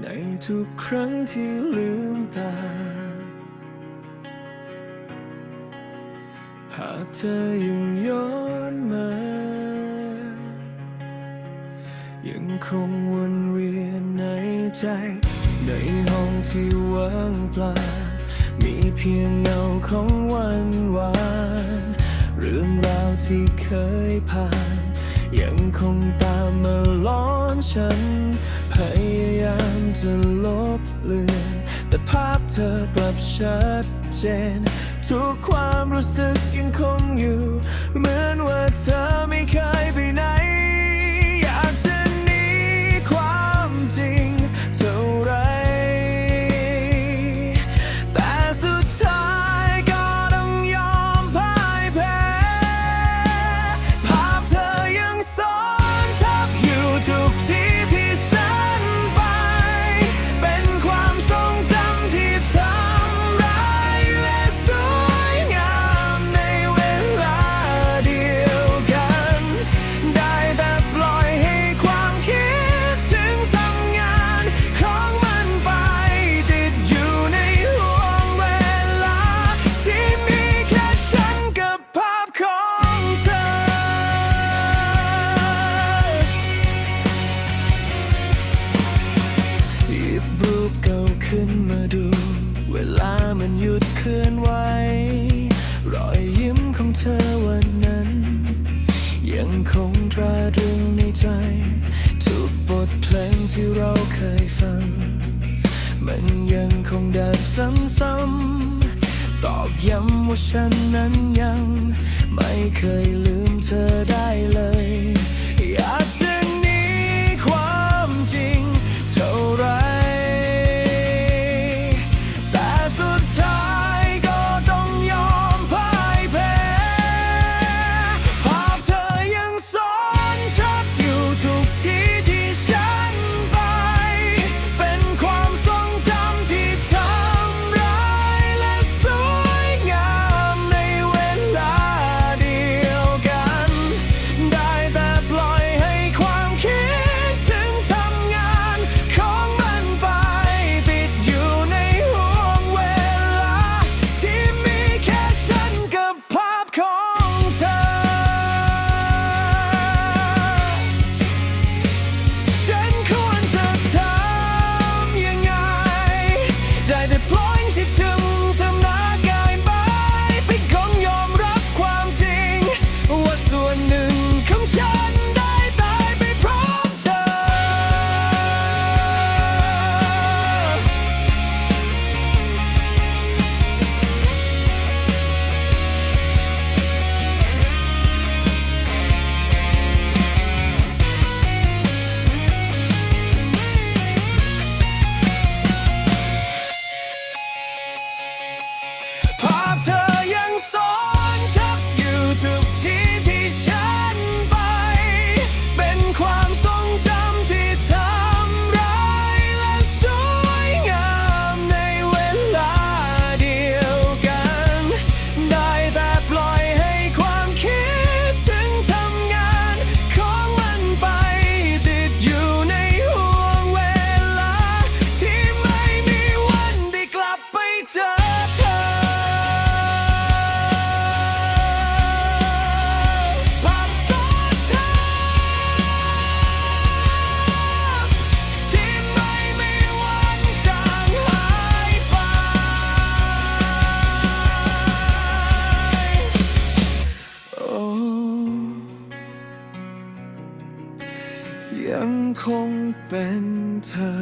ในทุกครั้งที่ลืมตา ภาพเธอยังย้อนมา ยังคงวนเวียนในใจ ในห้องที่ว่างเปล่า มีเพียงเงาของวันวาน เรื่องราวที่เคยผ่าน ยังคงตามมาล้อนฉัน พยายามจะลบเลือนแต่ภาพเธอกลับชัดเจน ทุกความรู้สึกยังคงอยู่ เหมือนว่าเธอไม่เคยไปไหน ขึ้นมาดู เวลามันหยุดเคลื่อนไหวรอยยิ้มของเธอวันนั้น ยังคงตราตรึงในใจ ทุกบทเพลงที่เราเคยฟัง มันยังคงดังซ้ำๆตอกย้ำว่าฉันนั้นยัง ไม่เคยลืมเธอได้เลย ยังคงเป็นเธอ